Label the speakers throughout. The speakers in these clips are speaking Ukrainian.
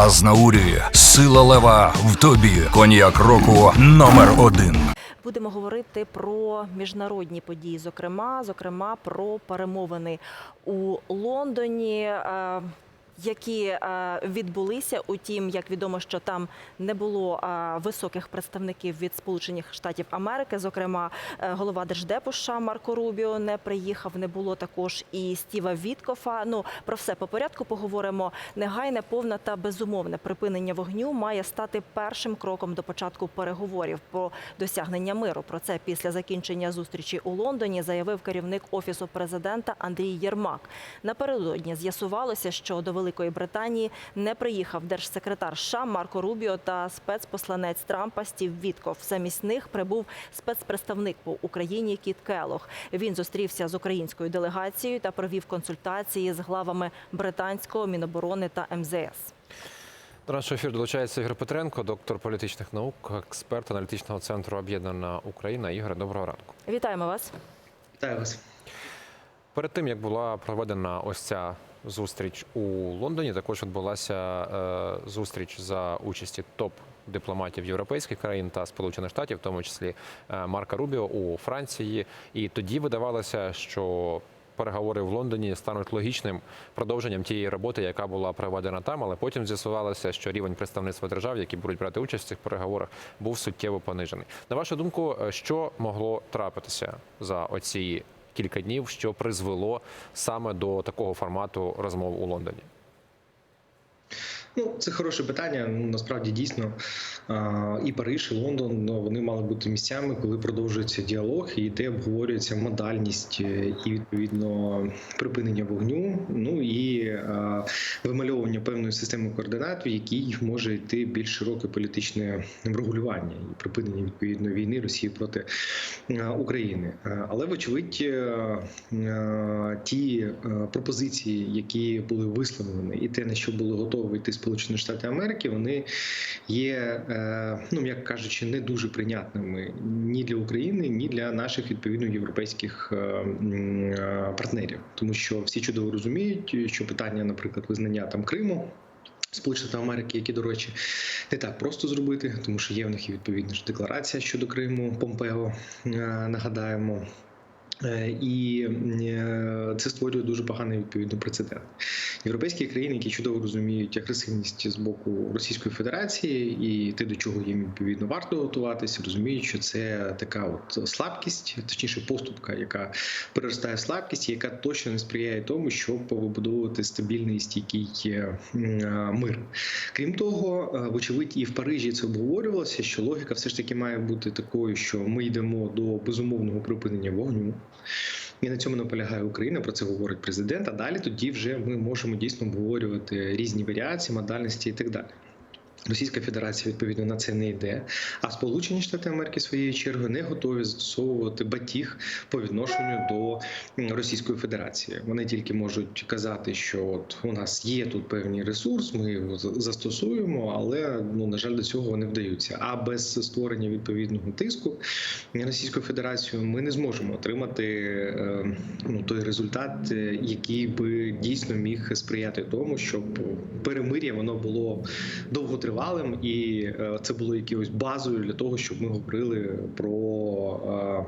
Speaker 1: Азнаурі, сила лева в тобі. Коньяк року номер один.
Speaker 2: Будемо говорити про міжнародні події, зокрема, зокрема про перемовини у Лондоні. Які е, відбулися, утім, як відомо, що там не було е, високих представників від Сполучених Штатів Америки. Зокрема, е, голова держдепу США Марко Рубіо не приїхав. Не було також і Стіва Віткофа. Ну про все по порядку поговоримо. Негайне, повне та безумовне припинення вогню має стати першим кроком до початку переговорів про досягнення миру. Про це після закінчення зустрічі у Лондоні заявив керівник офісу президента Андрій Єрмак. Напередодні з'ясувалося, що до Великої Британії не приїхав держсекретар США Марко Рубіо та спецпосланець Трампа Стів Вітков. Замість них прибув спецпредставник по Україні Кіт Келох. Він зустрівся з українською делегацією та провів консультації з главами британського міноборони та МЗС.
Speaker 3: До нашого ефіру долучається Ігор Петренко, доктор політичних наук, експерт аналітичного центру Об'єднана Україна. Ігоре, доброго ранку.
Speaker 2: Вітаємо вас.
Speaker 4: Вітаю вас.
Speaker 3: Перед тим як була проведена ось ця зустріч у Лондоні, також відбулася е, зустріч за участі топ. Дипломатів європейських країн та Сполучених Штатів, в тому числі е, Марка Рубіо у Франції, і тоді видавалося, що переговори в Лондоні стануть логічним продовженням тієї роботи, яка була проведена там. Але потім з'ясувалося, що рівень представництва держав, які будуть брати участь в цих переговорах, був суттєво понижений. На вашу думку, е, що могло трапитися за оці кілька днів, що призвело саме до такого формату розмов у Лондоні?
Speaker 4: Ну, це хороше питання. Ну насправді дійсно і Париж, і Лондон ну, вони мали бути місцями, коли продовжується діалог, і де обговорюється модальність е, і відповідно припинення вогню. Ну і вимальовування певної системи координат, в якій може йти більш широке політичне врегулювання і припинення відповідно війни Росії проти України. Але вочевидь, е, е, ті пропозиції, які були висловлені, і те на що були готові йти Сполучені Штати Америки, вони є, е, ну як кажучи, не дуже прийнятними ні для України, ні для наших відповідно європейських е, е, партнерів, тому що всі чудово розуміють, що питання, наприклад, визнання там Криму. Сполучених Америки, які, до речі, не так просто зробити, тому що є в них і відповідна ж декларація щодо Криму Помпео. Нагадаємо. Е, І е, це створює дуже поганий відповідно прецедент. Європейські країни, які чудово розуміють агресивність з боку Російської Федерації, і те, до чого їм відповідно варто готуватися, розуміють, що це така от слабкість, точніше поступка, яка переростає в слабкість, яка точно не сприяє тому, щоб вибудовувати стабільний стійкий е, мир. Крім того, вочевидь, і в Парижі це обговорювалося, що логіка все ж таки має бути такою, що ми йдемо до безумовного припинення вогню. І на цьому наполягає Україна. Про це говорить президент. А далі тоді вже ми можемо дійсно обговорювати різні варіації, модальності і так далі. Російська Федерація відповідно на це не йде. А Сполучені Штати Америки своєю чергою не готові застосовувати батіг по відношенню до Російської Федерації. Вони тільки можуть казати, що от у нас є тут певний ресурс, ми його застосуємо, але ну на жаль, до цього не вдаються. А без створення відповідного тиску на Російську ми не зможемо отримати е, ну той результат, е, який би дійсно міг сприяти тому, щоб перемир'я воно було довготривалим і е, це було якоюсь базою для того, щоб ми говорили про.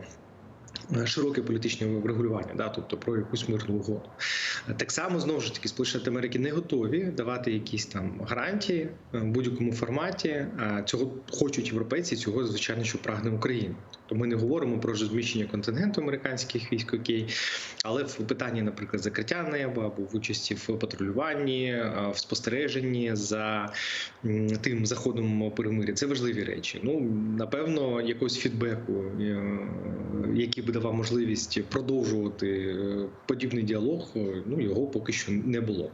Speaker 4: Е, Широке політичне врегулювання, да, тобто про якусь мирну угоду. Так само знову ж таки Сполучені Штати Америки не готові давати якісь там гарантії е, в будь-якому форматі. Цього хочуть європейці, цього звичайно, що прагне Україна. Тобто ми не говоримо про розміщення контингенту американських військ, окей, але в питанні, наприклад, закриття неба або в участі в патрулюванні, е, в спостереженні за тим заходом перемир'я, це важливі речі. Ну напевно, якогось фідбеку, е, який би давав можливість продовжувати е, подібний діалог, е, ну його поки що не було.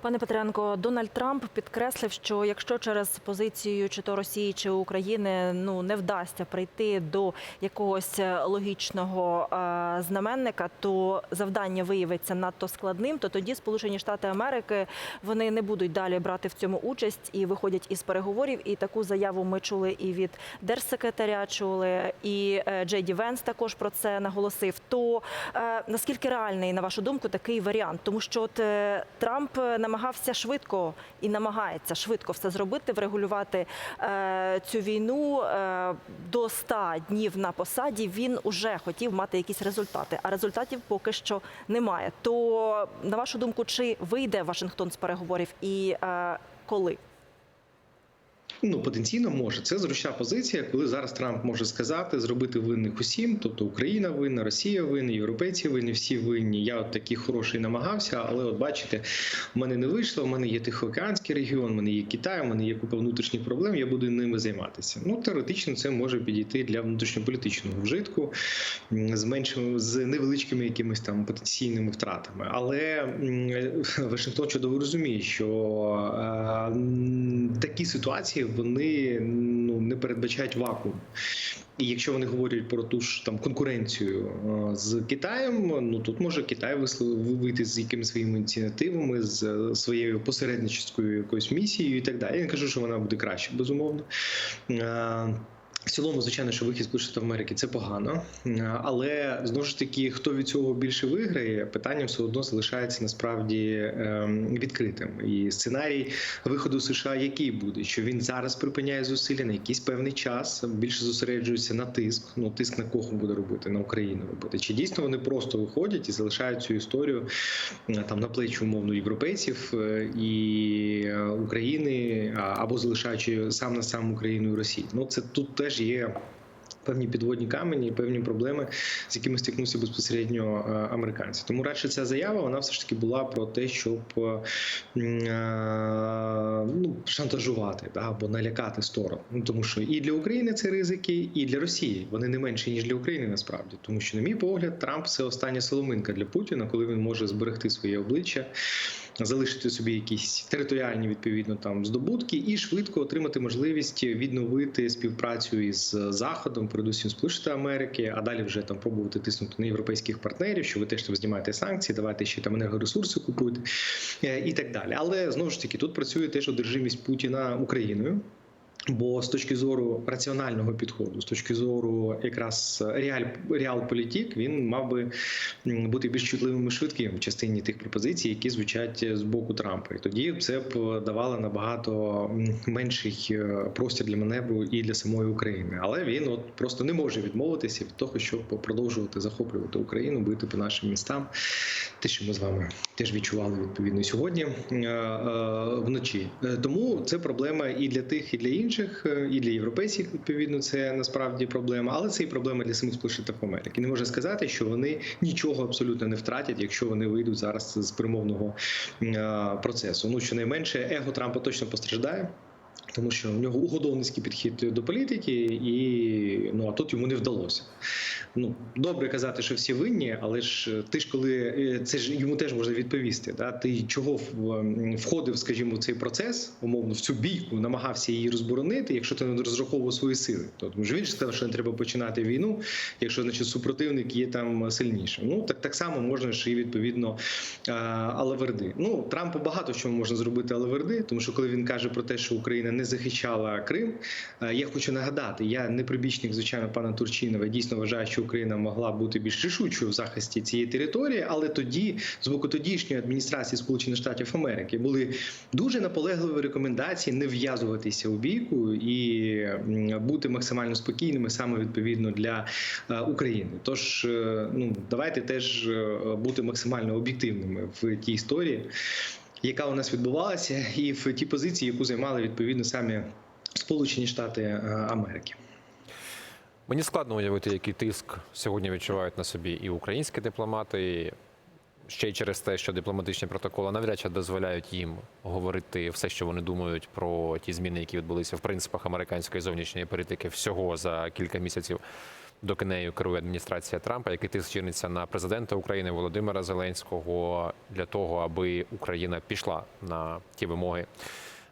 Speaker 2: Пане Петренко, Дональд Трамп підкреслив, що якщо через позицію чи то Росії чи України ну не вдасться прийти до якогось е, логічного е, знаменника, то завдання виявиться надто складним. То тоді Сполучені Штати Америки вони не будуть далі брати в цьому участь і виходять із переговорів. І таку заяву ми чули і від держсекретаря, чули і е, Джей Ді Венс також про це наголосив. То е, наскільки реальний, на вашу думку, такий варіант? Тому що от е, Трамп намагався швидко і намагається швидко все зробити, врегулювати е, цю війну е, до 100 днів на посаді. Він уже хотів мати якісь результати, а результатів поки що немає. То на вашу думку, чи вийде Вашингтон з переговорів і е, коли?
Speaker 4: Ну, потенційно може. Це зручна позиція, коли зараз Трамп може сказати, зробити винних усім, тобто Україна винна, Росія винна, європейці винні, всі винні. Я от такий хороший намагався, але от бачите, в мене не вийшло. В мене є Тихоокеанський регіон, в мене є Китай, в мене є купа внутрішніх проблем. Я буду ними займатися. Ну теоретично це може підійти для внутрішньополітичного вжитку з меншими з невеличкими якимись там потенційними втратами. Але Вашингтон чудово розуміє, що е, такі ситуації вони ну не передбачають вакуум. І якщо вони говорять про ту ж там конкуренцію е, з Китаєм, ну тут може Китай вийти з якимись своїми ініціативами, з е, своєю посередническою якоюсь місією і так далі. Я не кажу, що вона буде краще, безумовно. В цілому, звичайно, що вихід Сполучених Штатів Америки це погано, але знову ж таки, хто від цього більше виграє, питання все одно залишається насправді ем, відкритим. І сценарій виходу США який буде? Що він зараз припиняє зусилля на якийсь певний час, більше зосереджується на тиск. Ну тиск на кого буде робити на Україну робити? Чи дійсно вони просто виходять і залишають цю історію е, там на плечі умовно європейців е, і е, України, або залишаючи сам на сам Україну і Росію? Ну це тут теж є. Певні підводні камені, певні проблеми, з якими стикнувся безпосередньо е, американці. Тому радше ця заява вона все ж таки була про те, щоб е, е, ну, шантажувати да, або налякати сторону. Ну тому що і для України це ризики, і для Росії вони не менші ніж для України насправді. Тому що, на мій погляд, Трамп це остання соломинка для Путіна, коли він може зберегти своє обличчя. Залишити собі якісь територіальні відповідно там здобутки і швидко отримати можливість відновити співпрацю із заходом, передусім Сполучити Америки, а далі вже там пробувати тиснути на європейських партнерів, що ви теж там знімаєте санкції, давайте ще там енергоресурси купуйте е, і так далі. Але знову ж таки тут працює теж одержимість Путіна Україною. Бо з точки зору раціонального підходу, з точки зору якраз реаль реалполітік, він мав би бути більш чутливим і швидким в частині тих пропозицій, які звучать з боку Трампа. І тоді це б давало набагато менший е, простір для маневру і для самої України. Але він от просто не може відмовитися від того, щоб продовжувати захоплювати Україну, бити по нашим містам. Те, що ми з вами теж відчували відповідно сьогодні е, е, вночі. Е, Тому це проблема і для тих, і для інших, е, і для європейців. Відповідно, це насправді проблема, але це і проблема для самих Сполучених Америки. Не можна сказати, що вони нічого абсолютно не втратять, якщо вони вийдуть зараз з перемовного е, процесу. Ну щонайменше, его Трампа точно постраждає. Тому що в нього угодовницький підхід до політики, і ну а тут йому не вдалося. Ну добре казати, що всі винні, але ж ти ж коли е, це ж йому теж можна відповісти. Да? Ти чого входив, скажімо, в цей процес, умовно, в цю бійку, намагався її розборонити, якщо ти не розраховував свої сили. То тому ж він ж сказав, що не треба починати війну, якщо значить супротивник є там сильнішим. Ну так так само можна ж і відповідно алаверди. Ну Трампу багато чому можна зробити алаверди, тому що коли він каже про те, що Україна не захищала Крим, е, я хочу нагадати, я не прибічник, звичайно, пана Турчинова. Дійсно вважаю, що Україна могла бути більш рішучою в захисті цієї території, але тоді, з боку тодішньої адміністрації Сполучених Штатів Америки, були дуже наполегливі рекомендації не в'язуватися у бійку і бути максимально спокійними саме відповідно для е, України. Тож е, ну давайте теж бути максимально об'єктивними в тій історії, яка у нас відбувалася, і в тій позиції, яку займали відповідно самі Сполучені Штати е, Америки.
Speaker 3: Мені складно уявити, який тиск сьогодні відчувають на собі і українські дипломати. Ще й через те, що дипломатичні протоколи навряд чи дозволяють їм говорити все, що вони думають про ті зміни, які відбулися в принципах американської зовнішньої політики всього за кілька місяців, доки нею керує адміністрація Трампа, який тиск чиниться на президента України Володимира Зеленського для того, аби Україна пішла на ті вимоги,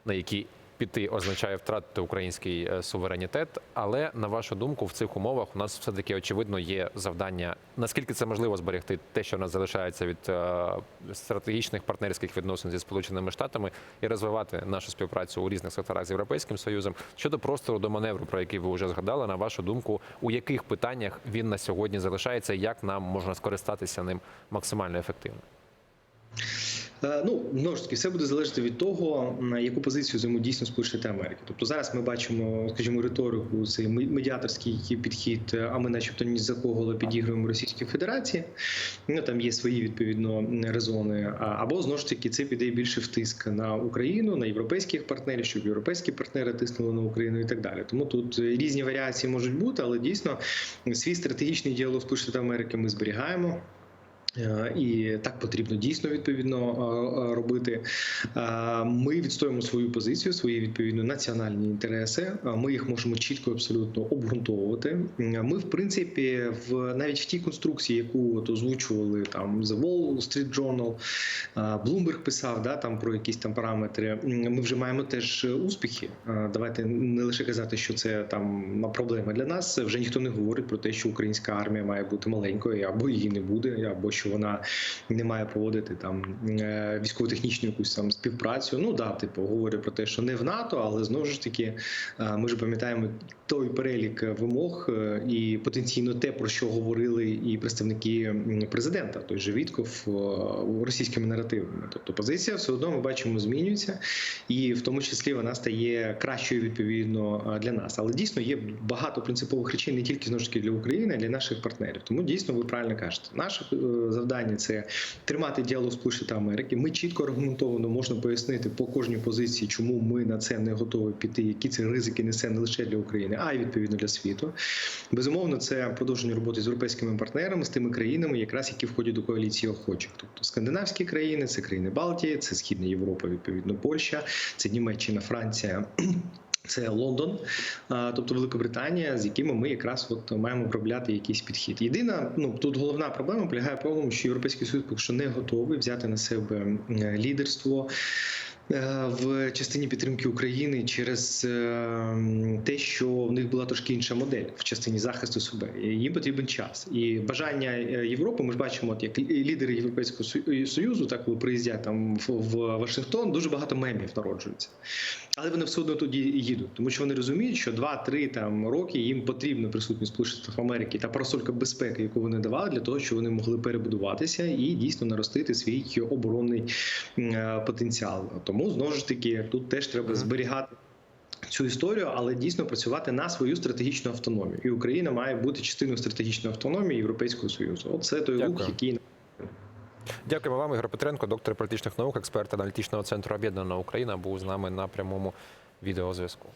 Speaker 3: на які піти означає втратити український е, суверенітет. Але на вашу думку, в цих умовах у нас все таки очевидно є завдання. Наскільки це можливо зберегти те, що в нас залишається від е, стратегічних партнерських відносин зі сполученими штатами, і розвивати нашу співпрацю у різних секторах з європейським союзом щодо простору до маневру, про який ви вже згадали. На вашу думку, у яких питаннях він на сьогодні залишається, як нам можна скористатися ним максимально ефективно?
Speaker 4: Е, Ну, знову ж таки, все буде залежати від того, яку позицію займуть дійсно Сполучені Америки. Тобто зараз ми бачимо, скажімо, риторику, цей медіаторський підхід, е, а ми, начебто, ні за кого підігруємо Російській Федерації. Ну там є свої відповідно резони. Або знову ж таки це піде більше в тиск на Україну, на європейських партнерів, щоб європейські партнери тиснули на Україну і так далі. Тому тут е, різні варіації можуть бути, але дійсно свій стратегічний діалог Сполучених Америки ми зберігаємо. Е, І так потрібно дійсно відповідно е, е, робити. Ми відстоюємо свою позицію, свої відповідно національні інтереси. Ми їх можемо чітко абсолютно обґрунтовувати. Ми, в принципі, в навіть в тій конструкції, яку от озвучували там The Wall Street Journal, Bloomberg писав да там про якісь там параметри. Ми вже маємо теж успіхи. Давайте не лише казати, що це там проблема для нас. Вже ніхто не говорить про те, що українська армія має бути маленькою, або її не буде, або що вона не має проводити там е, військово-технічну якусь там співпрацю. Ну да, типу говорять про те, що не в НАТО, але знову ж таки, е, ми ж пам'ятаємо той перелік вимог е, і потенційно те, про що говорили і представники президента, той же Вітков російськими наративами. Тобто позиція все одно ми бачимо змінюється, і в тому числі вона стає кращою відповідно для нас. Але дійсно є багато принципових речей не тільки знову ж таки для України, а для наших партнерів. Тому дійсно ви правильно кажете. Наше е, завдання це тримати діалог з Сполучених Америки. Ми чітко аргументовано можна пояснити по кожній позиції, чому ми на це не готові піти, які це ризики несе не лише для України, а й відповідно для світу. Безумовно, це продовження роботи з європейськими партнерами, з тими країнами, якраз які входять до коаліції охочих. Тобто скандинавські країни, це країни Балтії, це Східна Європа, відповідно Польща, це Німеччина, Франція. Це Лондон, тобто Великобританія, з якими ми якраз от маємо виробляти якийсь підхід. Єдина, ну тут головна проблема полягає в тому, що європейський союз поки що не готовий взяти на себе е, лідерство. е, В частині підтримки України через е, те, що в них була трошки інша модель в частині захисту себе. Їм потрібен час і бажання Європи. Ми ж бачимо, от як лідери Європейського Сою- союзу, так коли приїздять там в Вашингтон, дуже багато мемів народжується. Але вони все одно тоді їдуть, тому що вони розуміють, що 2-3 там роки їм потрібна присутність Сполучених Штатів Америки та парасолька безпеки, яку вони давали, для того, щоб вони могли перебудуватися і дійсно наростити свій оборонний е, потенціал. Тому знову ж таки тут теж треба зберігати. Цю історію, але дійсно працювати на свою стратегічну автономію, і Україна має бути частиною стратегічної автономії Європейського союзу. Оце той рух,
Speaker 3: Дякую.
Speaker 4: який
Speaker 3: Дякуємо вам, Ігор Петренко, доктор політичних наук, експерт аналітичного центру Об'єднана Україна, був з нами на прямому відеозв'язку.